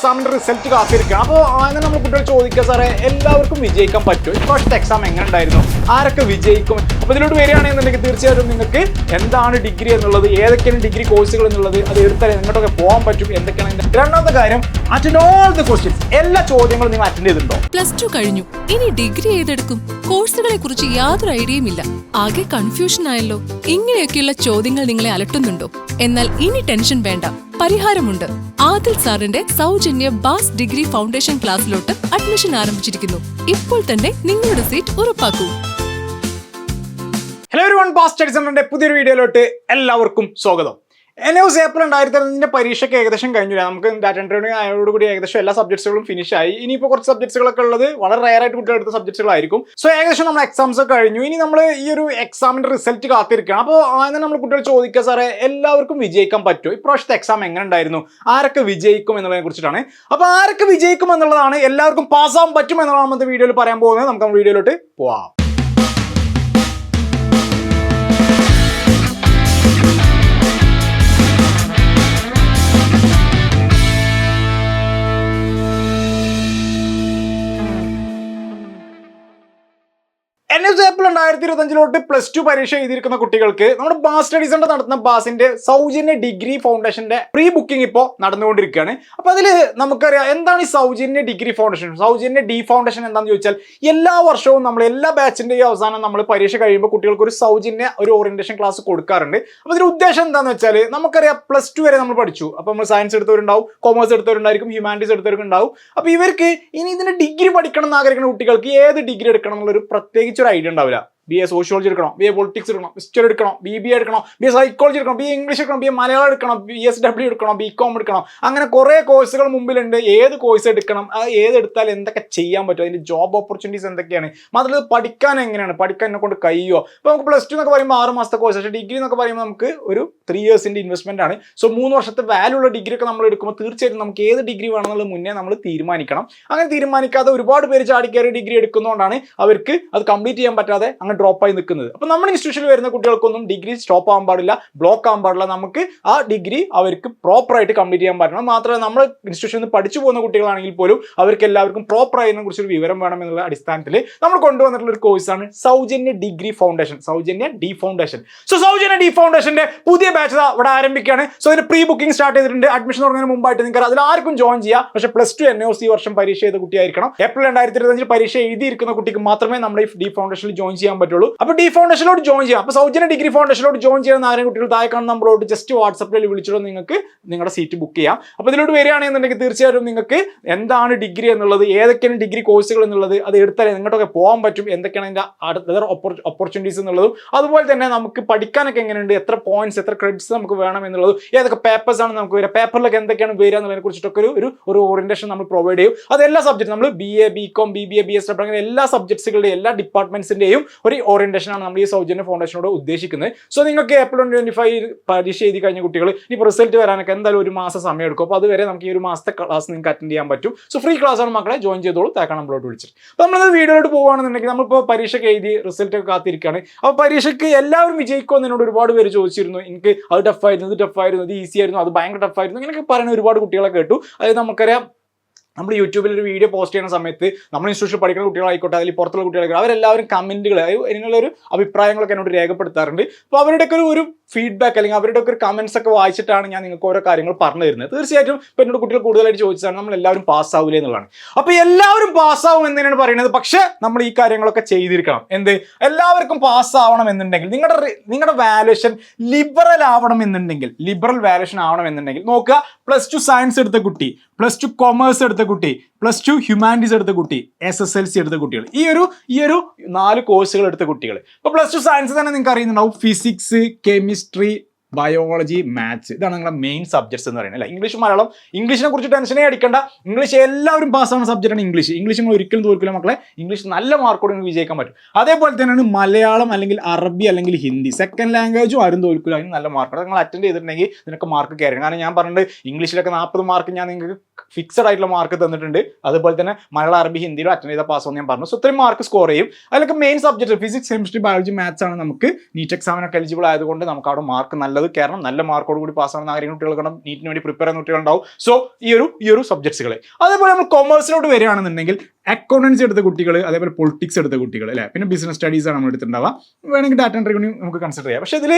എക്സാമിന്റെ റിസൾട്ട് കാത്തിരിക്കുക. അപ്പോൾ അങ്ങനെ നമ്മൾ കുട്ടികൾ ചോദിക്കുക സാറേ എല്ലാവർക്കും വിജയിക്കാൻ പറ്റും ഇപ്പോഴത്തെ എക്സാം എങ്ങനെ ഉണ്ടായിരുന്നു? ആരൊക്കെ വിജയിക്കും? അപ്പോൾ ഇതിലോട്ട് വരികയാണെന്നുണ്ടെങ്കിൽ തീർച്ചയായിട്ടും നിങ്ങൾക്ക് എന്താണ് ഡിഗ്രി എന്നുള്ളത് ഏതൊക്കെയാണ് ഡിഗ്രി കോഴ്സുകൾ എന്നുള്ളത് അത് എടുത്താൽ എങ്ങോട്ടൊക്കെ പോകാൻ പറ്റും. എന്തൊക്കെയാണ് രണ്ടാമത്തെ കാര്യം അറ്റൻഡ് ഓൾ ദ ക്വസ്റ്റ്യൻസ് എല്ലാ ചോദ്യങ്ങളും നിങ്ങൾ അറ്റൻഡ് ചെയ്തിട്ടുണ്ടോ? പ്ലസ് ടു കഴിഞ്ഞു. ഇനി ഡിഗ്രി ഏതെടുക്കും? കോഴ്സുകളെ കുറിച്ച് യാതൊരു ഐഡിയയും ഇല്ല. ആകെ കൺഫ്യൂഷൻ ആയല്ലോ. ഇങ്ങനെയൊക്കെയുള്ള ചോദ്യങ്ങൾ നിങ്ങളെ അലട്ടുന്നുണ്ടോ? എന്നാൽ ഇനി ടെൻഷൻ വേണ്ട. പരിഹാരമുണ്ട്. ആദിൽ സാറിന്റെ സൗജന്യ ബാസ് ഡിഗ്രി ഫൗണ്ടേഷൻ ക്ലാസ്സിലോട്ട് അഡ്മിഷൻ ആരംഭിച്ചിരിക്കുന്നു. ഇപ്പോൾ തന്നെ നിങ്ങളുടെ seat ഉറപ്പാക്കൂ. Hello everyone one pass study സെന്ററിന്റെ പുതിയൊരു വീഡിയോയിലോട്ട് എല്ലാവർക്കും സ്വാഗതം. എൻ എസ് ഏപ്രിൽ രണ്ടായിരത്തിന്റെ പരീക്ഷയ്ക്ക് ഏകദേശം കഴിഞ്ഞു നമുക്ക് ഡാറ്റ എൻട്രി ആയതോടുകൂടി ഏകദേശം എല്ലാ സബ്ജക്ട്സുകളും ഫിനിഷ് ആയി. ഇനിയിപ്പോൾ കുറച്ച് സബ്ജക്ട്സുകളൊക്കെ ഉള്ളത് വളരെ റയർ ആയിട്ട് കുട്ടികൾ എടുത്ത സബ്ജക്ട്സുകളായിരിക്കും സോ ഏകദേശം നമ്മൾ എക്സാംസ് ഒക്കെ കഴിഞ്ഞു. ഇനി നമ്മൾ ഈ ഒരു എക്സാമിന്റെ റിസൾട്ട് കാത്തിരിക്കണം അപ്പോൾ അങ്ങനെ നമ്മൾ കുട്ടികൾ ചോദിക്കുക സാറേ എല്ലാവർക്കും വിജയിക്കാൻ പറ്റുമോ? ഇപ്രാവശ്യത്തെ എക്സാം എങ്ങനെ ഉണ്ടായിരുന്നു? ആരൊക്കെ വിജയിക്കും എന്നുള്ളതിനെ കുറിച്ചിട്ടാണ്. അപ്പോൾ ആരൊക്കെ വിജയിക്കും എന്നുള്ളതാണ് എല്ലാവർക്കും പാസ്സാകാൻ പറ്റും എന്നുള്ളതാണ് നമ്മുടെ വീഡിയോയിൽ പറയാൻ പോകുന്നത്. നമുക്ക് വീഡിയോയിലോട്ട് പോവാം. രണ്ടായിരത്തി ഇരുപത്തഞ്ചിലോട്ട് പ്ലസ് ടു പരീക്ഷ എഴുതിയിരിക്കുന്ന കുട്ടികൾക്ക് നമ്മുടെ ബാസ് സ്റ്റഡീസ് സെന്റർ നടത്തുന്ന ബാസിന്റെ സൗജന്യ ഡിഗ്രി ഫൗണ്ടേഷന്റെ പ്രീ ബുക്കിംഗ് ഇപ്പോൾ നടന്നുകൊണ്ടിരിക്കുകയാണ്. അപ്പൊ അതിൽ നമുക്കറിയാം എന്താണ് ഈ സൗജന്യ ഡിഗ്രി ഫൗണ്ടേഷൻ സൗജന്യ ഡി ഫൗണ്ടേഷൻ എന്താണെന്ന് ചോദിച്ചാൽ എല്ലാ വർഷവും നമ്മൾ എല്ലാ ബാച്ചിന്റെയും അവസാനം നമ്മൾ പരീക്ഷ കഴിയുമ്പോൾ കുട്ടികൾക്ക് ഒരു സൗജന്യ ഒരു ഓറിയന്റേഷൻ ക്ലാസ് കൊടുക്കാറുണ്ട്. അപ്പൊ ഇതിന്റെ ഉദ്ദേശം എന്താണെന്ന് വെച്ചാൽ നമുക്കറിയാം പ്ലസ് ടു വരെ നമ്മൾ പഠിച്ചു. അപ്പൊ നമ്മൾ സയൻസ് എടുത്തവരുണ്ടാവും കോമേഴ്സ് എടുത്തവരുണ്ടായിരിക്കും ഹ്യൂമാനിറ്റീസ് എടുത്തവരുണ്ടാവും അപ്പൊ ഇവർക്ക് ഇനി ഇതിന്റെ ഡിഗ്രി പഠിക്കണം എന്ന് ആഗ്രഹിക്കുന്ന കുട്ടികൾക്ക് ഏത് ഡിഗ്രി എടുക്കണം എന്നുള്ളൊരു പ്രത്യേകിച്ച് ഒരു ഐഡിയ ഉണ്ടാവില്ല. ら。ബി എ സോഷ്യോളജി എടുക്കണം ബി എ പൊളിറ്റിക്സ് എടുക്കണം ഹിസ്റ്ററി എടുക്കണം ബി ബി എടുക്കണം ബി എ സൈക്കോളജി എടുക്കണം ബി എ ഇംഗ്ലീഷ് എടുക്കണം ബി എ മലയാളം എടുക്കണം ബി എസ് ഡബ്ല്യു എടുക്കണം ബി കോം എടുക്കണം. അങ്ങനെ കുറേ കോഴ്സുകൾ മുമ്പിലുണ്ട്. ഏത് കോഴ്സ് എടുക്കണം അത് ഏത് എടുത്താൽ എന്തൊക്കെ ചെയ്യാൻ പറ്റും അതിന്റെ ജോബ് ഓപ്പർച്യൂണിറ്റീസ് എന്തൊക്കെയാണ് മാത്രമല്ല പഠിക്കാൻ എങ്ങനെയാണ് പഠിക്കാൻ എന്നെ കൊണ്ട് കഴിയുമോ ഇപ്പോൾ നമുക്ക് പ്ലസ് ടു എന്നൊക്കെ പറയുമ്പോൾ ആറ് മാസത്തെ കോഴ്സ് പക്ഷേ ഡിഗ്രി എന്നൊക്കെ പറയുമ്പോൾ നമുക്ക് ഒരു ത്രീ ഇയേഴ്സിന്റെ ഇൻവെസ്റ്റ്മെന്റ് ആണ്. സോ മൂന്ന് വർഷത്തെ വാല്യൂ ഉള്ള ഡിഗ്രി ഒക്കെ നമ്മൾ എടുക്കുമ്പോൾ തീർച്ചയായിട്ടും നമുക്ക് ഏത് ഡിഗ്രി വേണമെന്നുള്ളത് മുന്നേ നമ്മൾ തീരുമാനിക്കണം. അങ്ങനെ തീരുമാനിക്കാതെ ഒരുപാട് പേര് ചാടിക്കയറി ഡിഗ്രി എടുക്കുന്നതുകൊണ്ടാണ് അവർക്ക് അത് കംപ്ലീറ്റ് ചെയ്യാൻ പറ്റാതെ അങ്ങ് ഡ്രോപ്പ് ആയി നിൽക്കുന്നത്. അപ്പോൾ നമ്മുടെ ഇൻസ്റ്റിറ്റ്യൂഷനിൽ വരുന്ന കുട്ടികൾക്കൊന്നും ഡിഗ്രി സ്റ്റോപ്പ് ആകാൻ പാടില്ല ബ്ലോക്ക് ആകാൻ പാടില്ല. നമുക്ക് ആ ഡിഗ്രി അവർക്ക് പ്രോപ്പർ ആയിട്ട് കംപ്ലീറ്റ് ചെയ്യാൻ പറ്റണം. മാത്രമല്ല നമ്മൾ ഇൻസ്റ്റിറ്റ്യൂഷനിൽ നിന്ന് പഠിച്ചു പോകുന്ന കുട്ടികളാണെങ്കിൽ പോലും അവർക്ക് എല്ലാവർക്കും പ്രോപ്പർ അതിനെ കുറിച്ച് ഒരു വിവരം വേണം എന്നുള്ള അടിസ്ഥാനത്തിൽ നമ്മൾ കൊണ്ടുവന്നിട്ടുള്ള ഒരു കോഴ്സാണ് സൗജന്യ ഡിഗ്രി ഫൗണ്ടേഷൻ സൗജന്യ ഡി ഫൗണ്ടേഷൻ സോ സൗജന്യ ഡി ഫൗണ്ടേഷന്റെ പുതിയ ബാച്ച് ഇവിടെ ആരംഭിക്കുകയാണ്. സോ ഇതിന് പ്രീ ബുക്കിംഗ് സ്റ്റാർട്ട് ചെയ്തിട്ടുണ്ട്. അഡ്മിഷൻ തുടങ്ങുന്നതിന് മുമ്പായിട്ട് നിങ്ങൾക്ക് അതിൽ ആർക്കും ജോയിൻ ചെയ്യാം. പക്ഷേ plus two N O C വർഷം പരീക്ഷ ചെയ്ത കുട്ടിയായിരിക്കണം. ഏപ്രിൽ രണ്ടായിരത്തി ഇരുപത്തഞ്ചിൽ പരീക്ഷ എഴുതിയിരിക്കുന്ന കുട്ടിക്ക് മാത്രമേ നമ്മുടെ ഈ ഡി ഫൗണ്ടേഷനിൽ ജോയിൻ ചെയ്യാൻ പറ്റുള്ളൂ. അപ്പോൾ ഡി ഫൗണ്ടേഷനിലോട്ട് ജോയിൻ ചെയ്യാം. അപ്പോൾ സൗജന്യ ഡിഗ്രി ഫൗണ്ടേഷനിലോട്ട് ജോയിൻ ചെയ്യുന്ന ആരും കുട്ടികൾ താഴെ കാണുന്ന നമ്മളോട് ജസ്റ്റ് വാട്സപ്പിൽ വിളിച്ചിട്ട് നിങ്ങൾക്ക് നിങ്ങളുടെ സീറ്റ് ബുക്ക് ചെയ്യാം. അപ്പോൾ ഇതിലോട്ട് വരികയാണെന്നുണ്ടെങ്കിൽ തീർച്ചയായിട്ടും നിങ്ങൾക്ക് എന്താണ് ഡിഗ്രി എന്നുള്ളത് ഏതൊക്കെയാണ് ഡിഗ്രി കോഴ്സുകൾ എന്നുള്ളത് അത് എടുത്താൽ എങ്ങോട്ടൊക്കെ പോകാൻ പറ്റും. എന്തൊക്കെയാണ് അതിന്റെ അതർ ഓപ്പർച്യൂണിറ്റീസ് എന്നുള്ളതും. അതുപോലെ തന്നെ നമുക്ക് പഠിക്കാനൊക്കെ എങ്ങനെയുണ്ട് എത്ര പോയിന്റ്സ് എത്ര ക്രെഡിറ്റ്സ് നമുക്ക് വേണം എന്നുള്ളതും. ഏതൊക്കെ പേപ്പേഴ്സ് ആണ് നമുക്ക് വരിക. പേപ്പറിലൊക്കെ എന്തൊക്കെയാണ് വരിക എന്നുള്ളതിനെ കുറിച്ചിട്ടൊക്കെ ഒരു ഒരു ഓറിയന്റേഷൻ നമ്മൾ പ്രൊവൈഡ് ചെയ്യും. അത് എല്ലാ സബ്ജക്റ്റ് നമ്മൾ B A B com B B A B S അങ്ങനെ എല്ലാ സബ്ജക്ട്സുകളുടെയും എല്ലാ ഡിപ്പാർട്ട്മെന്റ്സിന്റെയും ഒരു ഓറിയന്റേഷനാണ് നമ്മൾ ഈ സൗജന്യ ഫൗണ്ടേഷനോട് ഉദ്ദേശിക്കുന്നത്. സോ നിങ്ങൾക്ക് ഏപ്രിൽ ട്വന്റി ഫൈവ് പരീക്ഷ എഴുതി കഴിഞ്ഞ കുട്ടികൾ ഇനി റിസൾട്ട് വരാനൊക്കെ എന്തായാലും ഒരു മാസം സമയം എടുക്കും. അപ്പോൾ അതുവരെ നമുക്ക് ഈ ഒരു മാസത്തെ ക്ലാസ് നിങ്ങൾക്ക് അറ്റൻഡ് ചെയ്യാൻ പറ്റും. സോ ഫ്രീ ക്ലാസ് ആണ് മക്കളെ ജോയിൻ ചെയ്തോളൂ. തേക്കാൻ നമ്മളോട് വിളിച്ചിട്ട് അപ്പോൾ നമ്മൾ വീഡിയോയിലോട്ട് പോകുകയാണെന്നുണ്ടെങ്കിൽ നമ്മളിപ്പോൾ പരീക്ഷയ്ക്ക് എഴുതി റിസൾട്ട് ഒക്കെ കാത്തിരിക്കുകയാണ്. അപ്പോൾ പരീക്ഷയ്ക്ക് എല്ലാവരും വിജയിക്കുമെന്ന് എന്നോട് ഒരുപാട് പേര് ചോദിച്ചിരുന്നു. എനിക്ക് അത് ടഫായിരുന്നു ഇത് ടഫായിരുന്നു ഇത് ഈസി ആയിരുന്നു അത് ഭയങ്കര ടഫായിരുന്നു ഇങ്ങനെയൊക്കെ പറയുന്ന ഒരുപാട് കുട്ടികളെ കേട്ടു. അതായത് നമുക്കറിയാം നമ്മൾ യൂട്യൂബിൽ ഒരു വീഡിയോ പോസ്റ്റ് ചെയ്യുന്ന സമയത്ത് നമ്മൾ ഇൻസ്റ്റിറ്റ്യൂഷൻ പഠിക്കുന്ന കുട്ടികളായിക്കോട്ടെ അതിൽ പുറത്തുള്ള കുട്ടികളായിക്കോട്ടെ അവരെല്ലാവരും കമന്റുകൾ അതിനുള്ള ഒരു അഭിപ്രായങ്ങളൊക്കെ എന്നോട് രേഖപ്പെടുത്താറുണ്ട്. അപ്പോൾ അവരുടെയൊക്കെ ഒരു ഒരു ഫീഡ്ബാക്ക് അല്ലെങ്കിൽ അവരുടെ ഒക്കെ ഒരു കമൻസ് ഒക്കെ വായിച്ചിട്ടാണ് ഞാൻ നിങ്ങൾക്ക് ഓരോ കാര്യങ്ങൾ പറഞ്ഞു തരുന്നത്. തീർച്ചയായിട്ടും ഇപ്പോൾ എന്നോട് കുട്ടികൾ കൂടുതലായിട്ട് ചോദിച്ചതാണ് നമ്മൾ എല്ലാവരും പാസ്സാവില്ലേ എന്നുള്ളതാണ്. അപ്പോൾ എല്ലാവരും പാസ്സാവും എന്ന് തന്നെയാണ് പറയുന്നത്. പക്ഷേ നമ്മൾ ഈ കാര്യങ്ങളൊക്കെ ചെയ്തിരിക്കണം. എന്ത്? എല്ലാവർക്കും പാസ്സാവണം എന്നുണ്ടെങ്കിൽ നിങ്ങളുടെ നിങ്ങളുടെ വാലുവേഷൻ ലിബറൽ ആവണം എന്നുണ്ടെങ്കിൽ ലിബറൽ വാലുവേഷൻ ആവണം എന്നുണ്ടെങ്കിൽ നോക്കുക പ്ലസ് ടു സയൻസ് എടുത്ത കുട്ടി പ്ലസ് ടു കൊമേഴ്സ് എടുത്ത കുട്ടി പ്ലസ് ടു ഹ്യൂമാനിറ്റീസ് എടുത്ത കുട്ടി എസ് എസ് എൽ സി എടുത്ത കുട്ടികൾ ഈ ഒരു ഈ ഒരു നാല് കോഴ്സുകൾ എടുത്ത കുട്ടികൾ. ഇപ്പോൾ പ്ലസ് ടു സയൻസ് തന്നെ നിങ്ങൾക്ക് അറിയുന്നുണ്ടാവും. Physics chemistry Three. Biology maths ഇതാണ് നിങ്ങളുടെ മെയിൻ സബ്ജക്ട്സ് എന്ന് പറയുന്നത്. അല്ല? ഇംഗ്ലീഷ് മലയാളം ഇംഗ്ലീഷിനെ കുറിച്ച് ടെൻഷനേ അടിക്കേണ്ട. ഇംഗ്ലീഷ് എല്ലാവരും പാസ്സാവുന്ന സബ്ജക്റ്റാണ് ഇംഗ്ലീഷ് ഇംഗ്ലീഷ് നിങ്ങൾ ഒരിക്കലും തോൽക്കില്ല മക്കളെ. ഇംഗ്ലീഷ് നല്ല മാർക്കോടെ നിങ്ങൾക്ക് വിജയിക്കാൻ പറ്റും. അതേപോലെ തന്നെയാണ് മലയാളം അല്ലെങ്കിൽ അറബി അല്ലെങ്കിൽ ഹിന്ദി. സെക്കൻഡ് ലാംഗ്വേജും ആരും തോൽക്കില്ല അതിന് നല്ല മാർക്ക് നിങ്ങൾ അറ്റൻഡ് ചെയ്തിട്ടുണ്ടെങ്കിൽ നിനക്ക് മാർക്ക് കയറി കാരണം ഞാൻ പറഞ്ഞിട്ട് ഇംഗ്ലീഷിലൊക്കെ നാൽപ്പത് മാർക്ക് ഞാൻ നിങ്ങൾക്ക് ഫിക്സഡ് ആയിട്ടുള്ള മാർക്ക് തന്നിട്ടുണ്ട്. അതുപോലെ തന്നെ മലയാളം അറബി ഹിന്ദിയിലും അറ്റൻഡ് ചെയ്ത പാസ് ഞാൻ പറഞ്ഞു. സോ ഇത്രയും മാർക്ക് സ്കോർ ചെയ്യും. അതിലൊക്കെ main subject physics chemistry biology maths ആണ് നമുക്ക് നീറ്റ് എക്സാമിനൊക്കെ എലിജിബിൾ ആയതുകൊണ്ട് നമുക്ക് അവിടെ മാർക്ക് നല്ല നല്ലത് കാരണം നല്ല മാർക്കോട് കൂടി പാസ്സാകുന്ന ആഗ്രഹം കുട്ടികൾ കാണും നീറ്റിന് വേണ്ടി പ്രിപ്പയർ ചെയ്യുന്ന കുട്ടികളുണ്ടാവും. സോ ഈ ഒരു ഈ ഒരു സബ്ജക്ട്സുകൾ അതേപോലെ നമ്മൾ കൊമേഴ്സിലോട്ട് വരികയാണെന്നുണ്ടെങ്കിൽ അക്കൗണ്ടൻസി എടുത്ത കുട്ടികൾ അതേപോലെ പൊളിറ്റിക്സ് എടുത്ത കുട്ടികൾ അല്ലേ? പിന്നെ ബിസിനസ് സ്റ്റഡീസ് ആണ് നമ്മൾ എടുത്തിട്ടുണ്ടാവുക വേണമെങ്കിൽ ഡാറ്റ കൂടി നമുക്ക് കൺസിഡർ ചെയ്യാം. പക്ഷേ ഇതിൽ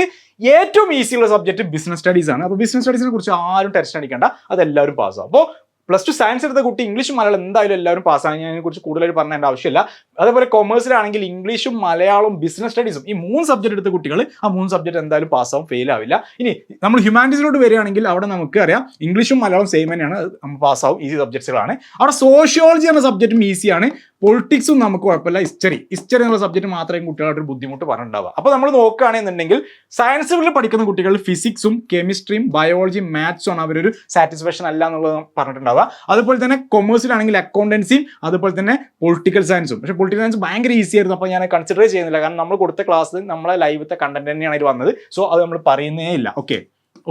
ഏറ്റവും ഈസിയുള്ള സബ്ജക്റ്റ് ബിസിനസ് സ്റ്റഡീസ് ആണ്. അപ്പോൾ ബിസിനസ് സ്റ്റഡീസിനെ കുറിച്ച് ആരും ടെൻഷൻ അടിക്കേണ്ട. അതെല്ലാവരും പാസ്സാവും അപ്പോൾ പ്ലസ് ടു സയൻസ് എടുത്ത കുട്ടി ഇംഗ്ലീഷും മലയാളം എന്തായാലും എല്ലാവരും പാസ്സാണ് ഞാൻ അതിനെക്കുറിച്ച് കൂടുതലായിട്ട് പറഞ്ഞേണ്ട ആവശ്യമില്ല. അതേപോലെ കൊമേഴ്സിലാണെങ്കിൽ ഇംഗ്ലീഷും മലയാളവും ബിസിനസ് സ്റ്റഡീസും ഈ മൂന്ന് സബ്ജക്ട് എടുത്ത കുട്ടികൾ ആ മൂന്ന് സബ്ജക്ട് എന്തായാലും പാസ്സാവും ഫെയിൽ ആവില്ല. ഇനി നമ്മൾ ഹ്യൂമാനിറ്റീസിലോട്ട് വരികയാണെങ്കിൽ അവിടെ നമുക്ക് അറിയാം ഇംഗ്ലീഷും മലയാളം സെയിം തന്നെയാണ്. നമ്മൾ പാസ്സാവും ഈസി സബ്ജക്ട്സുകളാണ് അവിടെ സോഷ്യോളജി എന്ന സബ്ജക്റ്റും ഈസിയാണ് പൊളിറ്റിക്സും നമുക്ക് കുഴപ്പമില്ല. ഹിസ്റ്ററി ഹിസ്റ്ററി എന്നുള്ള സബ്ജക്റ്റ് മാത്രമേ കുട്ടികളായിട്ട് ഒരു ബുദ്ധിമുട്ട് പറഞ്ഞിട്ടുണ്ടാവുക. അപ്പോൾ നമ്മൾ നോക്കുകയാണെന്നുണ്ടെങ്കിൽ സയൻസുകളിൽ പഠിക്കുന്ന കുട്ടികൾ ഫിസിക്സും കെമിസ്ട്രിയും ബയോളജിയും മാത്സും ആണ് അവരൊരു സാറ്റിസ്ഫാക്ഷൻ അല്ല എന്നുള്ളത് പറഞ്ഞിട്ടുണ്ടാവുക. അതുപോലെ തന്നെ കൊമേഴ്സിലാണെങ്കിൽ അക്കൗണ്ടൻസിയും അതുപോലെ തന്നെ പൊളിറ്റിക്കൽ സയൻസും പക്ഷേ പൊളിറ്റിക്കൽ സയൻസ് ഭയങ്കര ഈസി ആയിരുന്നു. അപ്പോൾ ഞാൻ കൺസിഡർ ചെയ്യുന്നില്ല. കാരണം നമ്മൾ കൊടുത്ത ക്ലാസ് നമ്മളെ ലൈവത്തെ കണ്ടന്റ് തന്നെയാണ് ഇത് വന്നത്. സോ അത് നമ്മൾ പറയുന്നേ ഇല്ല. ഓക്കെ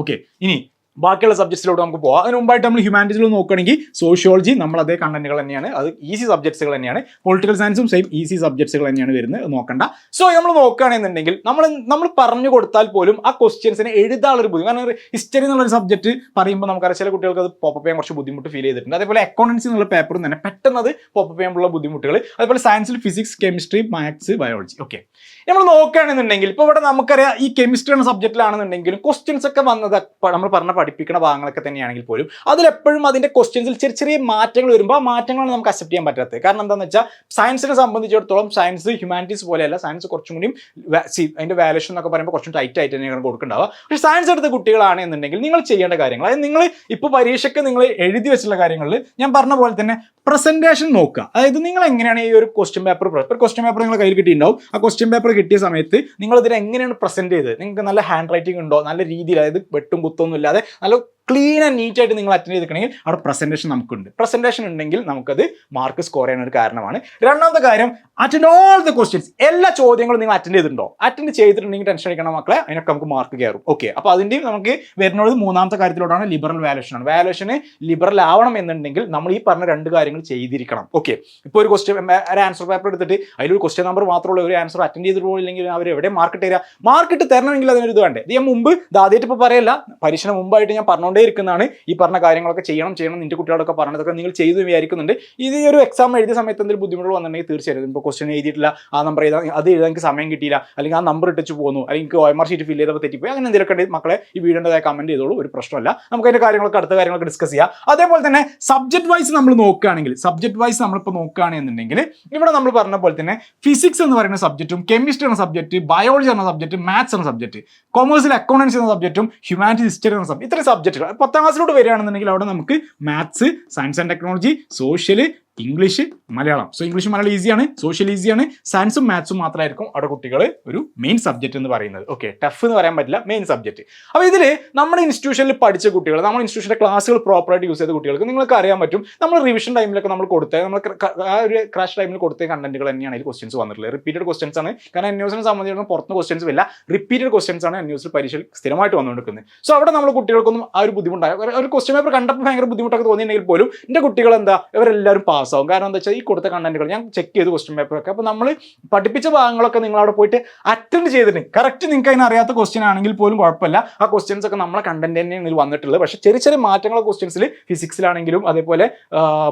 ഓക്കെ ഇനി ബാക്കിയുള്ള സബ്ജക്ട്സിലോട്ട് നമുക്ക് പോകാം അതിന് മുമ്പായിട്ട് നമ്മൾ ഹ്യൂമാനിറ്റീസിൽ നോക്കുകയാണെങ്കിൽ സോഷ്യോളജി നമ്മൾ അതേ കണ്ടന്റുകൾ തന്നെയാണ്. അത് ഈസി സബ്ജക്ട്സുകൾ തന്നെയാണ്. പൊളിറ്റിക്കൽ സയൻസും സെയിം ഈസി സബ്ജക്ട്സുകൾ തന്നെയാണ് വരുന്നത്. നോക്കണ്ട. സോ നമ്മൾ നോക്കുകയാണെന്നുണ്ടെങ്കിൽ നമ്മൾ നമ്മൾ പറഞ്ഞു കൊടുത്താൽ പോലും ആ ക്വസ്റ്റ്യൻസിനെ എഴുതാനുള്ളൊരു ബുദ്ധിമുട്ട് കാരണം ഹിസ്റ്ററി എന്നുള്ളൊരു സബ്ജക്ട് പറയുമ്പോൾ നമുക്കറിയാം ചില കുട്ടികൾക്ക് അത് പോപ്പ് ചെയ്യാൻ കുറച്ച് ബുദ്ധിമുട്ട് ഫീൽ ചെയ്തിട്ടുണ്ട്. അതേപോലെ അക്കൗണ്ടൻസി എന്നുള്ള പേപ്പറും തന്നെ പെട്ടെന്ന് അത് പോപ്പ് ചെയ്യാനുള്ള ബുദ്ധിമുട്ടുകൾ. അതേപോലെ സയൻസിൽ physics chemistry maths biology okay നമ്മൾ നോക്കുകയാണെന്നുണ്ടെങ്കിൽ ഇപ്പോൾ ഇവിടെ നമുക്കറിയാം ഈ കെമിസ്ട്രി എന്ന സബ്ജക്റ്റിലാണെന്നുണ്ടെങ്കിലും ക്വസ്റ്റ്യൻസ് ഒക്കെ വന്നത് നമ്മൾ പറഞ്ഞ പഠിപ്പിക്കുന്ന ഭാഗങ്ങളൊക്കെ തന്നെയാണെങ്കിൽ പോലും അതിലെപ്പോഴും അതിന്റെ ക്വസ്റ്റ്യൻസിൽ ചെറിയ ചെറിയ മാറ്റങ്ങൾ വരുമ്പോൾ ആ മാറ്റങ്ങളാണ് നമുക്ക് അക്സെപ്റ്റ് ചെയ്യാൻ പറ്റാത്തത്. കാരണം എന്താണെന്ന് വെച്ചാൽ സയൻസിനെ സംബന്ധിച്ചിടത്തോളം സയൻസ് ഹ്യൂമാനിറ്റീസ് പോലെയല്ല. സയൻസ് കുറച്ചും കൂടിയും അതിന്റെ വാലേഷൻ എന്നൊക്കെ പറയുമ്പോൾ കുറച്ചും ടൈറ്റ് ആയിട്ട് തന്നെയാണ് കൊടുക്കേണ്ടാവുക. പക്ഷേ സയൻസ് എടുത്ത കുട്ടികളാണ് എന്നുണ്ടെങ്കിൽ നിങ്ങൾ ചെയ്യേണ്ട കാര്യങ്ങൾ അതായത് നിങ്ങൾ ഇപ്പോൾ പരീക്ഷയ്ക്ക് നിങ്ങൾ എഴുതി വെച്ചിട്ടുള്ള കാര്യങ്ങളിൽ ഞാൻ പറഞ്ഞ പോലെ തന്നെ പ്രസന്റേഷൻ നോക്കുക. അതായത് നിങ്ങൾ എങ്ങനെയാണ് ഈ ഒരു ക്വസ്റ്റ്യൻ പേപ്പർ ക്വസ്റ്റ്യൻ പേപ്പർ നിങ്ങളുടെ കയ്യിൽ കിട്ടിയിട്ടുണ്ടാവും. ആ ക്വസ്റ്റ്യൻ പേപ്പർ കിട്ടിയ സമയത്ത് നിങ്ങൾ ഇതിനെ എങ്ങനെയാണ് പ്രസന്റ് ചെയ്തത്? നിങ്ങൾക്ക് നല്ല ഹാൻഡ് റൈറ്റിംഗ് ഉണ്ടോ? നല്ല രീതിയിൽ അതായത് വെട്ടും കുത്തൊന്നും ഇല്ലാതെ നല്ല ക്ലീൻ ആൻഡ് നീറ്റ് ആയിട്ട് നിങ്ങൾ അറ്റൻഡ് ചെയ്തിട്ടുണ്ടെങ്കിൽ അവിടെ പ്രസന്റേഷൻ നമുക്കുണ്ട്. പ്രസന്റേഷൻ ഉണ്ടെങ്കിൽ നമുക്കത് മാർക്ക് സ്കോർ ചെയ്യാൻ ഒരു കാരണമാണ്. രണ്ടാമത്തെ കാര്യം അറ്റൻഡ് ഓൾ ദ ക്വസ്റ്റ്യൻസ് എല്ലാ ചോദ്യങ്ങളും നിങ്ങൾ അറ്റൻഡ് ചെയ്തിട്ടുണ്ടോ? അറ്റൻഡ് ചെയ്തിട്ടുണ്ടെങ്കിൽ ടെൻഷൻ അടിക്കണം മക്കളെ. അതിനൊക്കെ നമുക്ക് മാർക്ക് കയറും. ഓക്കെ അപ്പോൾ അതിന്റെയും നമുക്ക് വരുന്നത് മൂന്നാമത്തെ കാര്യത്തിലോട്ടാണ്. ലിബറൽ വാലുവേഷൻ ആണ്. വാലുവേഷന് ലിബറൽ ആവണം എന്നുണ്ടെങ്കിൽ നമ്മൾ ഈ പറഞ്ഞ രണ്ട് കാര്യങ്ങൾ ചെയ്തിരിക്കണം. ഓക്കെ ഇപ്പോൾ ഒരു ക്വസ്റ്റ്യൻ ഒരു ആൻസർ പേപ്പർ എടുത്തിട്ട് അതിലൊരു ക്വസ്റ്റ്യൻ നമ്പർ മാത്രമുള്ള ഒരു ആൻസർ അറ്റൻഡ് ചെയ്തിട്ട് പോയില്ലെങ്കിൽ അവർ എവിടെ മാർക്ക് തരാം? മാർക്ക് ഇട്ട് തരണമെങ്കിൽ അതിനൊരു ഇത് വേണ്ടേ? ഇത് ഞാൻ മുമ്പ് ആദ്യമായിട്ട് ഇപ്പോൾ പറയല്ല. പരീക്ഷണ മുമ്പായിട്ട് ഞാൻ പറഞ്ഞുകൊണ്ടേ ഇരിക്കുന്നതാണ് ഈ പറഞ്ഞ കാര്യങ്ങളൊക്കെ ചെയ്യണം ചെയ്യണം നിന്റെ കുട്ടികളൊക്കെ പറഞ്ഞതൊക്കെ നിങ്ങൾ ചെയ്തു വിചാരിക്കുന്നുണ്ട്. ഇത് ഈ ഒരു എക്സാം എഴുതിയ സമയത്ത് എന്തെങ്കിലും ബുദ്ധിമുട്ടുകൾ വന്നിട്ടുണ്ടെങ്കിൽ തീർച്ചയായിട്ടും. ഇപ്പോൾ ക്വസ്റ്റ്യൻ എഴുതിയിട്ടില്ല ആ നമ്പർ എഴുതാൻ അത് എഴുതാൻ സമയം കിട്ടിയില്ല അല്ലെങ്കിൽ ആ നമ്പർ ഇട്ടിച്ച് പോകുന്നു അല്ലെങ്കിൽ O M R sheet fill ചെയ്തപ്പോൾ തെറ്റിപ്പോയി അങ്ങനെ എന്തെങ്കിലുമൊക്കെ മക്കളെ ഈ വീഡിയോന്റെതായ കമന്റ് ചെയ്തോളൂ ഒരു പ്രശ്നമല്ല. നമുക്ക് അതിന്റെ കാര്യങ്ങളൊക്കെ അടുത്ത കാര്യങ്ങളൊക്കെ ഡിസ്കസ് ചെയ്യാം. അതേപോലെ തന്നെ സബ്ജക്ട് വൈസ് നമ്മൾ നോക്കുകയാണെങ്കിൽ സബ്ജക്ട് വൈസ് നമ്മളിപ്പോൾ നോക്കുകയാണെന്നുണ്ടെങ്കിൽ ഇവിടെ നമ്മൾ പറഞ്ഞ പോലെ തന്നെ ഫിസിക്സ് എന്ന് പറയുന്ന സബ്ജക്റ്റും കെമിസ്ട്രി എന്ന സബ്ജക്റ്റ് ബയോളജി എന്ന സബ്ജക്റ്റ് മാത്സ് എന്ന സബ്ജക്റ്റ് കൊമേഴ്സിൽ അക്കൗണ്ടൻസ് എന്ന സബ്ജക്റ്റും ഹ്യൂമാനിറ്റി ഹിസ്റ്ററി എന്ന സബ്ജക്റ്റ് ഇത്രയും സബ്ജക്റ്റുകൾ പത്താം ക്ലാസ്സിലോട്ട് വരികയാണെന്നുണ്ടെങ്കിൽ അവിടെ നമുക്ക് maths science and technology social English Malayalam. So English Malayalam ഈസിയാണ് സോഷ്യൽ ഈസിയാണ് സയൻസും മാത്സും മാത്രമായിരിക്കും അവിടെ കുട്ടികൾ ഒരു മെയിൻ സബ്ജക്റ്റ് എന്ന് പറയുന്നത്. ഓക്കെ ടഫ് എന്ന് പറയാൻ പറ്റില്ല മെയിൻ സബ്ജക്റ്റ് അപ്പോൾ ഇതിൽ നമ്മുടെ ഇൻസ്റ്റിറ്റ്യൂഷനിൽ പഠിച്ച കുട്ടികൾ നമ്മൾ ഇൻസ്റ്റിറ്റ്യൂഷന്റെ ക്ലാസ്സുകൾ പ്രോപ്പറായിട്ട് യൂസ് ചെയ്ത കുട്ടികൾക്ക് നിങ്ങൾക്ക് അറിയാൻ പറ്റും. നമ്മൾ റിവിഷൻ ടൈമിലൊക്കെ നമ്മൾ കൊടുത്ത നമ്മൾ ആ ഒരു ക്രാഷ് ടൈമിൽ കൊടുത്ത കണ്ടന്റുകൾ തന്നെയാണ് ഈ ക്വസ്റ്റ്യൻസ് വന്നിട്ടുള്ളത്. റിപ്പീറ്റഡ് ക്വസ്റ്റ്യൻസ് ആണ്. കാരണം അന്വേഷണം സംബന്ധിച്ചിടത്തോളം പുറത്ത് ക്വസ്റ്റ്യൻസ് ഇല്ല റിപ്പീറ്റഡ് ക്വസ്റ്റ്യൻസ് ആണ് അന്വേഷണ പരീക്ഷ സ്ഥിരമായിട്ട് വന്നുകൊണ്ടിരിക്കുന്നത്. സോ അവിടെ നമ്മൾ കുട്ടികൾക്കൊന്നും ആ ഒരു ബുദ്ധിമുട്ടായ ഒരു- ക്വസ്റ്റ്യൻ പേപ്പർ കണ്ടപ്പോൾ ഭയങ്കര ബുദ്ധിമുട്ടൊക്കെ തോന്നിയിട്ടുണ്ടെങ്കിൽ പോലും എന്റെ കുട്ടികൾ എന്താ ഇവരെല്ലാവരും പാസ്സാവും കാരണം എന്താ വെച്ചാൽ ഈ കൊടുത്ത കണ്ടന്റുകൾ ഞാൻ ചെക്ക് ചെയ്ത് ക്വസ്റ്റ്യൻ പേപ്പറൊക്കെ അപ്പോൾ നമ്മൾ പഠിപ്പിച്ച ഭാഗങ്ങളൊക്കെ നിങ്ങൾ അവിടെ പോയിട്ട് അറ്റൻഡ് ചെയ്തിട്ടുണ്ട്. കറക്റ്റ് നിങ്ങൾക്ക് അതിന് അറിയാത്ത ക്വസ്റ്റ്യൻ ആണെങ്കിൽ പോലും കുഴപ്പമില്ല. ആ ക്വസ്റ്റ്യൻസ് ഒക്കെ നമ്മളെ കണ്ടന്റ് തന്നെയാണ് വന്നിട്ടുള്ളത്. പക്ഷേ ചെറിയ ചെറിയ മാറ്റങ്ങൾ ക്വസ്റ്റ്യൻസിൽ ഫിസിക്സിലാണെങ്കിലും അതേപോലെ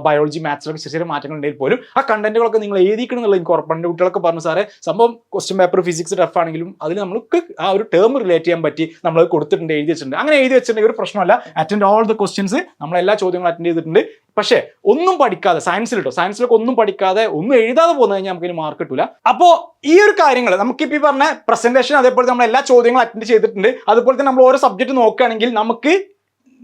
ബയോളജി മാത്സിലൊക്കെ ചെറിയ ചെറിയ മാറ്റങ്ങൾ ഉണ്ടെങ്കിൽ പോലും ആ കണ്ടന്റുകളൊക്കെ നിങ്ങൾ എഴുതിക്കണം എന്നുള്ള എനിക്ക് ഉറപ്പുണ്ട്. കുട്ടികളൊക്കെ പറഞ്ഞു സാറേ സംഭവം ക്വസ്റ്റ്യൻ പേപ്പർ ഫിസിക്സ് ടഫ് ആണെങ്കിലും അതിൽ നമുക്ക് ആ ഒരു ടേം റിലേറ്റ് ചെയ്യാൻ പറ്റി. നമ്മൾ കൊടുത്തിട്ടുണ്ട് എഴുതി വെച്ചിട്ടുണ്ട്. അങ്ങനെ എഴുതി വെച്ചിട്ടുണ്ടെങ്കിൽ ഒരു പ്രശ്നമല്ല. അറ്റൻഡ് ഓൾ ദ ക്വസ്റ്റ്യൻസ് നമ്മൾ എല്ലാ ചോദ്യങ്ങളും അറ്റൻഡ് ചെയ്തിട്ടുണ്ട്. പക്ഷേ ഒന്നും പഠിക്കാതെ സയൻസിൽ കേട്ടോ സയൻസിലൊക്കെ ഒന്നും പഠിക്കാതെ ഒന്നും എഴുതാതെ പോകുന്ന കഴിഞ്ഞാൽ നമുക്ക് ഇനി മാർക്ക് കിട്ടില്ല അപ്പോൾ ഈ ഒരു കാര്യങ്ങൾ നമുക്കിപ്പോൾ ഈ പറഞ്ഞ പ്രസന്റേഷൻ അതേപോലെ നമ്മൾ എല്ലാ ചോദ്യങ്ങളും അറ്റൻഡ് ചെയ്തിട്ടുണ്ട്. അതുപോലെ തന്നെ നമ്മൾ ഓരോ സബ്ജക്റ്റ് നോക്കുകയാണെങ്കിൽ നമുക്ക്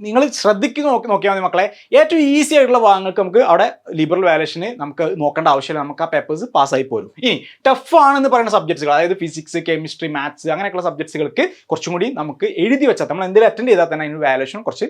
നിങ്ങൾ ശ്രദ്ധിക്ക് നോക്കി നോക്കിയാൽ മതി മക്കളെ. ഏറ്റവും ഈസി ആയിട്ടുള്ള ഭാഗങ്ങൾക്ക് നമുക്ക് അവിടെ ലിബറൽ വാലേഷന് നമുക്ക് നോക്കേണ്ട ആവശ്യമില്ല. നമുക്ക് ആ പേപ്പേഴ്സ് പാസ്സായി പോരും. ഇനി ടഫ് ആണെന്ന് പറയുന്ന സബ്ജക്ട്സുകൾ അതായത് ഫിസിക്സ് കെമിസ്ട്രി മാത്സ് അങ്ങനെയൊക്കെയുള്ള സബ്ജക്ട്സുകൾക്ക് കുറച്ചും കൂടി നമുക്ക് എഴുതി വെച്ചാൽ നമ്മൾ എന്തെങ്കിലും അറ്റൻഡ് ചെയ്താൽ തന്നെ അതിന് വാലേഷൻ കുറച്ച്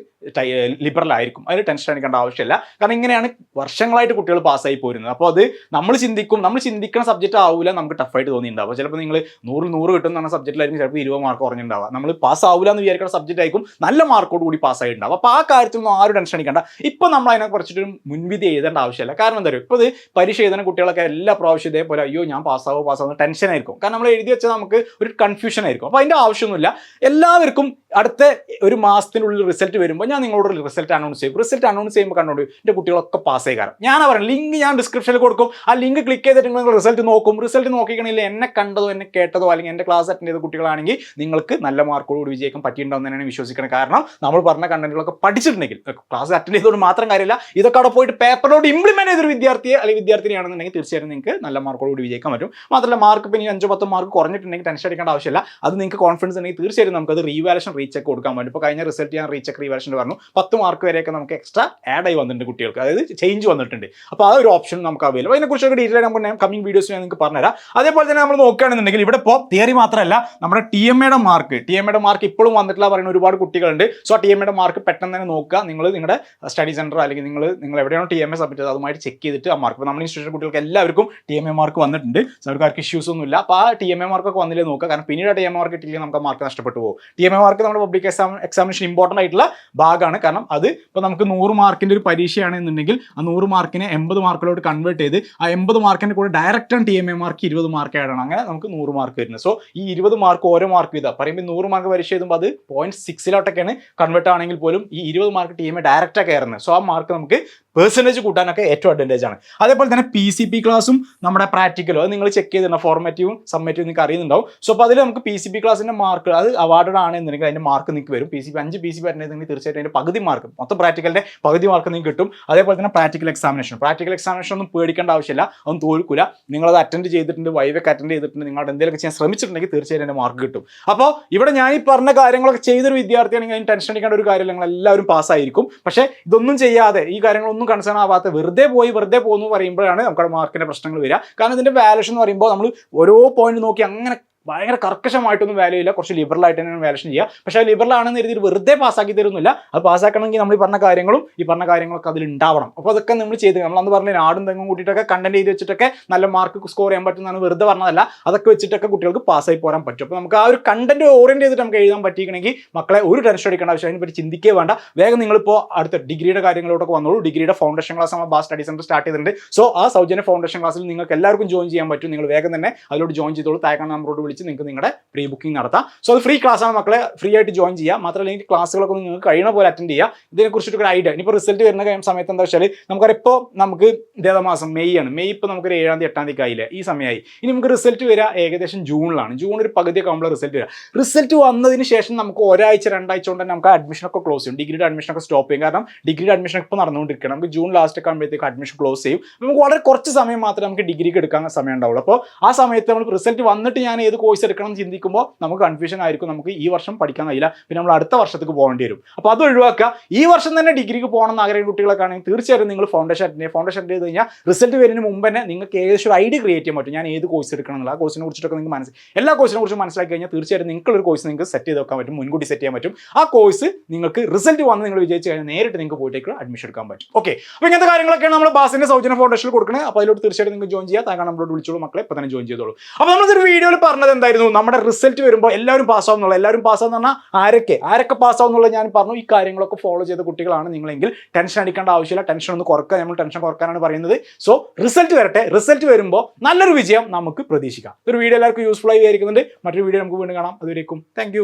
ലിബറൽ ആയിരിക്കും. അതിന് ടെൻഷൻ അടിക്കേണ്ട ആവശ്യമില്ല. കാരണം ഇങ്ങനെയാണ് വർഷങ്ങളായിട്ട് കുട്ടികൾ പാസ്സായി പോരുന്നത്. അപ്പോൾ അത് നമ്മൾ ചിന്തിക്കും നമ്മൾ ചിന്തിക്കുന്ന സബ്ജക്റ്റ് ആവില്ല നമുക്ക് ടഫായിട്ട് തോന്നിയിട്ടുണ്ടാവും. ചിലപ്പോൾ നിങ്ങൾ നൂറിൽ നൂറ് കിട്ടുന്ന പറഞ്ഞ സബ്ജക്റ്റിലായിരിക്കും ചിലപ്പോൾ ഇരുപത് മാർക്ക് കുറഞ്ഞിട്ടുണ്ടാവുക. നമ്മൾ പാസ് ആവില്ല എന്ന് വിചാരിക്കുന്ന സബ്ജക്റ്റ് ആയിരിക്കും നല്ല മാർക്കോട് കൂടി പാസ്സായിട്ടുണ്ടാവുക ഉണ്ടാവും. അപ്പോൾ ആ കാര്യത്തിലൊന്നും ആരും ടെൻഷൻ അടിക്കണ്ട. ഇപ്പം നമ്മൾ അതിനെ കുറിച്ചിട്ട് മുൻവിധി എഴുതേണ്ട ആവശ്യമില്ല. കാരണം എന്താ ഇപ്പോൾ ഇത് പരീക്ഷ എഴുതുന്ന കുട്ടികളൊക്കെ എല്ലാ പ്രാവശ്യം ഇതേപോലെ അയ്യോ ഞാൻ പാസ്സാവോ പാസ്സാവുന്ന ടെൻഷൻ ആയിരിക്കും. കാരണം നമ്മൾ എഴുതി വെച്ചാൽ നമുക്ക് ഒരു കൺഫ്യൂഷൻ ആയിരിക്കും. അപ്പോൾ അതിന്റെ ആവശ്യമൊന്നുമില്ല. എല്ലാവർക്കും അടുത്ത ഒരു മാസത്തിനുള്ളിൽ റിസൾട്ട് വരുമ്പോൾ ഞാൻ നിങ്ങളോട് റിസൾട്ട് അനൗൺസ് ചെയ്യും. റിസൾട്ട് അനൗൺസ് ചെയ്യുമ്പോൾ കണ്ടോണ്ട് എന്റെ കുട്ടികളൊക്കെ പാസ് ആയി കാരണം ഞാൻ പറയുന്നത് ലിങ്ക് ഞാൻ ഡിസ്ക്രിപ്ഷനിൽ കൊടുക്കും. ആ ലിങ്ക് ക്ലിക്ക് ചെയ്തിട്ട് നിങ്ങൾ റിസൾട്ട് നോക്കും. റിസൾട്ട് നോക്കിക്കണില്ല എന്നെ കണ്ടതോ എന്നെ കേട്ടതോ അല്ലെങ്കിൽ എന്റെ ക്ലാസ് അറ്റൻഡ് ചെയ്ത കുട്ടികളാണെങ്കിൽ നിങ്ങൾക്ക് നല്ല മാർക്കോട് കൂടി വിജയിക്കാൻ പറ്റിയിട്ടുണ്ടാവും തന്നെയാണ് വിശ്വസിക്കുന്നത് കാരണം നമ്മൾ പറഞ്ഞ കണ്ടന്റുകളൊക്കെ പഠിച്ചിട്ടുണ്ടെങ്കിൽ. ക്ലാസ് അറ്റൻഡ് ചെയ്തുകൊണ്ട് മാത്രം കാര്യമില്ല. ഇതൊക്കെ അവിടെ പോയിട്ട് പേപ്പറിലോട്ട് ഇംപ്ലിമെന്റ് ചെയ്തൊരു വിദ്യാർത്ഥിയെ അല്ലെങ്കിൽ വിദ്യാർത്ഥിനിയാണെന്നുണ്ടെങ്കിൽ തീർച്ചയായും നിങ്ങൾക്ക് നല്ല മാർക്കോട് വിജയിക്കാൻ പറ്റും. മാത്രമല്ല മാർക്ക് ഇനി അഞ്ചോ പത്തോ മാർക്ക് കുറഞ്ഞിട്ടുണ്ടെങ്കിൽ ടെൻഷൻ അടിക്കേണ്ട ആവശ്യമില്ല. അത് നിങ്ങൾക്ക് കോൺഫിഡൻസ് ഉണ്ടെങ്കിൽ തീർച്ചയായും നമുക്ക് അത് റീവാലേഷൻ റീചെക്ക് കൊടുക്കാൻ പറ്റും. ഇപ്പോൾ കഴിഞ്ഞ റിസൾട്ട് ഞാൻ റീചെക്ക് റീവാലേഷൻ പറഞ്ഞു. പത്ത് മാർക്ക് വരെയൊക്കെ നമുക്ക് എക്സ്ട്രാ ആഡ് ആയി വന്നിട്ടുണ്ട് കുട്ടികൾക്ക്. അതായത് ചേഞ്ച് വന്നിട്ടുണ്ട്. അപ്പോൾ ആ ഒരു ഓപ്ഷൻ നമുക്ക് അവൈലബിൾ അതിനെക്കുറിച്ചൊക്കെ ഡീറ്റെയിൽ നമുക്ക് ഞാൻ കമ്മിങ് വീഡിയോസ് ഞാൻ നിങ്ങൾക്ക് പറഞ്ഞുതരാം. അതേപോലെ തന്നെ നമ്മൾ നോക്കുകയാണെന്നുണ്ടെങ്കിൽ ഇവിടെ ഇപ്പോൾ തിയറി മാത്രമല്ല നമ്മുടെ ടി എം എയുടെ മാർക്ക് ടി എം എയുടെ മാർക്ക് ഇപ്പോഴും വന്നിട്ടില്ല പറയുന്ന ഒരുപാട് കുട്ടികളുണ്ട്. സോ ടി എം എയുടെ മാർക്ക് പെട്ടെന്ന് തന്നെ നോക്കുക. നിങ്ങൾ നിങ്ങളുടെ സ്റ്റഡി സെന്റർ അല്ലെങ്കിൽ നിങ്ങൾ നിങ്ങൾ എവിടെയാണോ ടി എം എ സബ്മിറ്റ് ചെയ്തത് അതുമായിട്ട് ചെക്ക് ചെയ്തിട്ട് ആ മാർക്ക് നമ്മുടെ ഇൻസ്റ്റിറ്റ്യൂഷൻ കുട്ടികൾക്ക് എല്ലാവർക്കും ടി എം എ മാർക്ക് വന്നിട്ടുണ്ട്. സോ അവർക്ക് ആർക്കും ഇഷ്യൂസ് ഒന്നുമില്ല. അപ്പോൾ ആ ടി എം എ മാർക്കൊക്കെ വന്നില്ലേ നോക്കുക. കാരണം പിന്നീട് ടി എം മാർക്ക് കിട്ടിയില്ലെങ്കിൽ നമുക്ക് മാർക്ക് നഷ്ടപ്പെട്ടു പോകും. ടി എം എ മാർക്ക് നമ്മുടെ പബ്ലിക് എക്സാം എക്സാമിനേഷൻ ഇമ്പോർട്ടന്റ് ആയിട്ടുള്ള ഭാഗമാണ്. കാരണം അത് ഇപ്പോൾ നമുക്ക് നൂറ് മാർക്കിന്റെ ഒരു പരീക്ഷയാണെന്നുണ്ടെങ്കിൽ ആ നൂറ് മാർക്കിനെ എൺപത് മാർക്കിലോട്ട് കൺവേർട്ട് ചെയ്ത് ആ എൺപത് മാർക്കിന്റെ കൂടെ direct T M A mark ഇരുപത് മാർക്ക് ആയിടണം അങ്ങനെ നമുക്ക് നൂറ് മാർക്ക് വരുന്നത്. സോ ഈ ഇരുപത് മാർക്ക് ഓരോ മാർക്ക് ചെയ്താൽ പറയുമ്പോൾ നൂറ് മാർക്ക് പരീക്ഷ എഴുതുമ്പോൾ അത് പോയിന്റ് സിക്സിലോട്ടൊക്കെയാണ് കൺവേർട്ട് ആണെങ്കിൽ പോലും ഈ ഇരുപത് മാർക്ക് ടി എം എ ഡയറക്റ്റാണ് കയറുന്നത്. സോ ആ മാർക്ക് നമുക്ക് പെർസെന്റേജ് കൂട്ടാനൊക്കെ ഏറ്റവും അഡ്വാന്റേജ് ആണ്. അതേപോലെ തന്നെ പി സി പി ക്ലാസ്സും നമ്മുടെ പ്രാക്ടിക്കലും അത് നിങ്ങൾ ചെക്ക് ചെയ്തിട്ടുണ്ട്? ഫോർമാറ്റീവും സമ്മേറ്റീവും നിങ്ങൾക്ക് അറിയുന്നുണ്ടാവും. സോ അപ്പോൾ അതിൽ നമുക്ക് പി സി പി ക്ലാസ്സിന്റെ മാർക്ക് അത് അവാർഡഡ് ആണ് എന്നുണ്ടെങ്കിൽ അതിന്റെ മാർക്ക് നിങ്ങൾക്ക് വരും. പി സി പി അഞ്ച് പി സി പി വരുന്നതെങ്കിൽ തീർച്ചയായിട്ടും അതിന്റെ പകുതി മാർക്ക് മൊത്തം പ്രാക്ടിക്കലിന്റെ പകുതി മാർക്ക് നിങ്ങൾക്ക് കിട്ടും. അതേപോലെ തന്നെ പ്രാക്ടിക്കൽ എക്സാമിനേഷൻ പ്രാക്ടിക്കൽ എക്സാമിനേഷൻ ഒന്നും പേടിക്കേണ്ട ആവശ്യമില്ല. അതൊന്നും തോൽക്കില്ല നിങ്ങളത് അറ്റൻഡ് ചെയ്തിട്ടുണ്ട് വൈവൊക്കെ അറ്റൻഡ് ചെയ്തിട്ടുണ്ട് നിങ്ങളുടെ എന്തെങ്കിലുമൊക്കെ ചെയ്യാൻ ശ്രമിച്ചിട്ടുണ്ടെങ്കിൽ തീർച്ചയായിട്ടും എന്റെ മാർക്ക് കിട്ടും. അപ്പോൾ ഇവിടെ ഞാൻ ഈ പറഞ്ഞ കാര്യങ്ങളൊക്കെ ചെയ്തൊരു വിദ്യാർത്ഥിയാണെങ്കിൽ അതിന് ടെൻഷൻ അടിക്കേണ്ട ഒരു കാര്യമില്ല. നിങ്ങൾ എല്ലാവരും പാസ്സായിരിക്കും. പക്ഷേ ഇതൊന്നും ചെയ്യാതെ ഈ കാര്യങ്ങളൊന്നും കൺസേൺ ആവാത്ത വെറുതെ പോയി വെറുതെ പോകുന്നു പറയുമ്പോഴാണ് നമുക്ക് മാർക്കിന്റെ പ്രശ്നങ്ങൾ വരിക. കാരണം ഇതിന്റെ വാല്യൂഷൻ എന്ന് പറയുമ്പോൾ നമ്മൾ ഓരോ പോയിന്റ് നോക്കി അങ്ങനെ ഭയങ്കര കർക്കശമായിട്ടൊന്നും വാല്യൂ ഇല്ല. കുറച്ച് ലിബറൽ ആയിട്ട് തന്നെ വാലേഷൻ ചെയ്യുക. പക്ഷേ ലിബറൽ ആണെന്ന് രീതിയിൽ വെറുതെ പാസ്സാക്കി തരുന്നില്ല. അത് പാസ്സാക്കണമെങ്കിൽ നമ്മൾ ഈ പറഞ്ഞ കാര്യങ്ങളും ഈ പറഞ്ഞ കാര്യങ്ങളൊക്കെ അതിൽ ഉണ്ടാവണം. അപ്പോൾ അതൊക്കെ നമ്മൾ ചെയ്ത് നമ്മൾ അന്ന് പറഞ്ഞ ആടും തെങ്ങും കൂട്ടിയിട്ടൊക്കെ കണ്ടന്റ് ചെയ്ത് വെച്ചിട്ടൊക്കെ നല്ല മാർക്ക് സ്കോർ ചെയ്യാൻ പറ്റുന്നതാണ് വെറുതെ പറഞ്ഞതല്ല. അതൊക്കെ വെച്ചിട്ടൊക്കെ കുട്ടികൾക്ക് പാസ്സായി പോരാൻ പറ്റും. അപ്പോൾ നമുക്ക് ആ ഒരു കണ്ടന്റ് ഓറിയന്റ് ചെയ്തിട്ട് നമുക്ക് എഴുതാൻ പറ്റിയിക്കണമെങ്കിൽ മക്കളെ ഒരു ടെൻഷൻ അടിക്കേണ്ട ആവശ്യം അതിനെപ്പറ്റി ചിന്തിക്കേ വേണ്ട. വേഗം നിങ്ങളിപ്പോൾ അടുത്ത ഡിഗ്രിയുടെ കാര്യങ്ങളോടൊക്കെ വന്നോളൂ. ഡിഗ്രിയുടെ ഫൗണ്ടേഷൻ ക്ലാസ് നമ്മൾ ബാ സ്റ്റഡി സെന്റർ സ്റ്റാർട്ട് ചെയ്തിട്ടുണ്ട്. സോ ആ സൗജന്യ ഫൗണ്ടേഷൻ ക്ലാസ്സിൽ നിങ്ങൾക്ക് എല്ലാവർക്കും ജോയിൻ ചെയ്യാൻ പറ്റും. നിങ്ങൾ വേഗം തന്നെ അതിലോട്ട് ജോയിൻ ചെയ്തോളൂ. താഴെ നമ്പറോട് വിളിച്ച് നിങ്ങൾക്ക് നിങ്ങളുടെ പ്രീ ബുക്കിംഗ് നടത്താം. സോ അത് ഫ്രീ ക്ലാസ് ആണ് മക്കളെ. ഫ്രീ ആയിട്ട് ജോയിൻ ചെയ്യുക മാത്രമല്ല എനിക്ക് ക്ലാസ്സുകളൊക്കെ നിങ്ങൾക്ക് കഴിയണ പോലെ അറ്റൻഡ് ചെയ്യുക ഒരു ഐഡിയ ഇനിയിപ്പോൾ റിസൾട്ട് വരുന്ന സമയത്ത് എന്താ വെച്ചാൽ നമുക്കറിയാം ഇപ്പോൾ നമുക്ക് ഇതേതാ മാസം മെയ് ആണ്. മെയ് ഇപ്പോൾ നമുക്കൊരു ഏഴാം തീയതി എട്ടാം തീയതി ആയില്ലേ? ഈ സമയമായി ഇനി നമുക്ക് റിസൾട്ട് വരിക ഏകദേശം ജൂണിലാണ്. ജൂൺ ഒരു പകുതിയൊക്കെ ആകുമ്പോൾ റിസൾട്ട് വരിക റിസൾട്ട് വന്നതിന് ശേഷം നമുക്ക് ഒരാഴ്ച രണ്ടാഴ്ച കൊണ്ട് നമുക്ക് അഡ്മിഷനൊക്കെ ക്ലോസ് ചെയ്യും. ഡിഗ്രിയുടെ അഡ്മിഷനൊക്കെ സ്റ്റോപ്പ് ചെയ്യും. കാരണം ഡിഗ്രിയുടെ അഡ്മിഷൻ ഇപ്പോൾ നടന്നുകൊണ്ടിരിക്കണം നമുക്ക് ജൂൺ ലാസ്റ്റ് ഒക്കെ ആകുമ്പോഴത്തേക്ക് അഡ്മിഷൻ ക്ലോസ് ചെയ്യും. നമുക്ക് വളരെ കുറച്ച് സമയം മാത്രമേ നമുക്ക് ഡിഗ്രിക്ക് എടുക്കാൻ സമയം ഉണ്ടാവുള്ളൂ. അപ്പോൾ ആ സമയത്ത് നമ്മൾ റിസൾട്ട് വന്നിട്ട് ഞാൻ ഏത് കോഴ്സ് എടുക്കണം എന്ന് ചിന്തിക്കുമ്പോൾ നമുക്ക് കൺഫ്യൂഷൻ ആയിരിക്കും. നമുക്ക് ഈ വർഷം പഠിക്കാൻ കഴിയില്ല. പിന്നെ നമ്മൾ അടുത്ത വർഷത്തേക്ക് പോകേണ്ടി വരും. അപ്പോൾ അത് ഒഴിവാക്കുക. ഈ വർഷം തന്നെ ഡിഗ്രിക്ക് പോകണം എന്ന് ആഗ്രഹിക്കുന്ന കുട്ടികളൊക്കെ തീർച്ചയായിട്ടും നിങ്ങൾ ഫൗണ്ടേഷൻ അറ്റൻഡ് ഫൗണ്ടേഷൻ അറ്റൻഡ് ചെയ്ത് കഴിഞ്ഞാൽ റിസൾട്ട് വരുന്നതിന് മുമ്പ് തന്നെ നിങ്ങൾക്ക് ഏകദേശം ഒരു ഐഡിയ ക്രിയേറ്റ് ചെയ്യാൻ പറ്റും. ഞാൻ ഏത് കോഴ്സ് എടുക്കണം എന്നുള്ള ആ കോഴ്സിനെ കുറിച്ചിട്ടൊക്കെ നിങ്ങൾക്ക് മനസ്സിൽ എല്ലാ കോഴ്സിനെ കുറിച്ച് മനസ്സിലാക്കി കഴിഞ്ഞാൽ തീർച്ചയായിട്ടും നിങ്ങൾക്കൊരു കോഴ്സ് നിങ്ങൾക്ക് സെറ്റ് ചെയ്ത് വെക്കാൻ പറ്റും. മുൻകൂട്ടി സെറ്റ് ചെയ്യാൻ പറ്റും. ആ കോഴ്സ് നിങ്ങൾക്ക് റിസൾട്ട് വന്ന് നിങ്ങൾ വിജയിച്ച് കഴിഞ്ഞാൽ നേരിട്ട് നിങ്ങൾക്ക് പോയിട്ടേക്ക് അഡ്മിഷൻ എടുക്കാൻ പറ്റും. ഓക്കെ അപ്പോൾ ഇങ്ങനത്തെ കാര്യങ്ങളൊക്കെയാണ് നമ്മൾ ബാസിന്റെ സൗജന്യ ഫൗണ്ടേഷൻ കൊടുക്കുന്നത് അപ്പോൾ അതിലോട്ട് തീർച്ചയായിട്ടും നിങ്ങൾക്ക് ജോയിൻ ചെയ്യാം. താങ്കൾ നമ്മളോട് വിളിച്ചോളൂ മക്കളെ. ഇപ്പോൾ തന്നെ ജോയിൻ ചെയ്തോളൂ. അപ്പോൾ നമ്മളൊരു വീഡിയോയിൽ പറഞ്ഞത് എന്തായിരുന്നു? നമ്മുടെ റിസൾട്ട് വരുമ്പോൾ എല്ലാവരും പാസ്സാവുന്നുള്ള എല്ലാവരും പാസ്സാവുന്ന പറഞ്ഞാൽ ആരൊക്കെ? ആരൊക്കെ പാസ്സാവുന്നുള്ള ഞാൻ പറഞ്ഞു. ഈ കാര്യങ്ങളൊക്കെ ഫോളോ ചെയ്ത കുട്ടികളാണ് നിങ്ങളെങ്കിൽ. ടെൻഷൻ അടിക്കേണ്ട ആവശ്യമില്ല. ടെൻഷൻ ഒന്ന് കുറക്കുക. നമ്മൾ ടെൻഷൻ കുറക്കാനാണ് പറയുന്നത്. സോ റിസൾട്ട് വരട്ടെ. റിസൾട്ട് വരുമ്പോൾ നല്ലൊരു വിജയം നമുക്ക് പ്രതീക്ഷിക്കാം. ഒരു വീഡിയോ എല്ലാവർക്കും യൂസ്ഫുൾ ആയി വിചാരിക്കുന്നുണ്ട്. മറ്റൊരു വീഡിയോ നമുക്ക് വീണ്ടും കാണാം. അതുവരേക്കും. താങ്ക്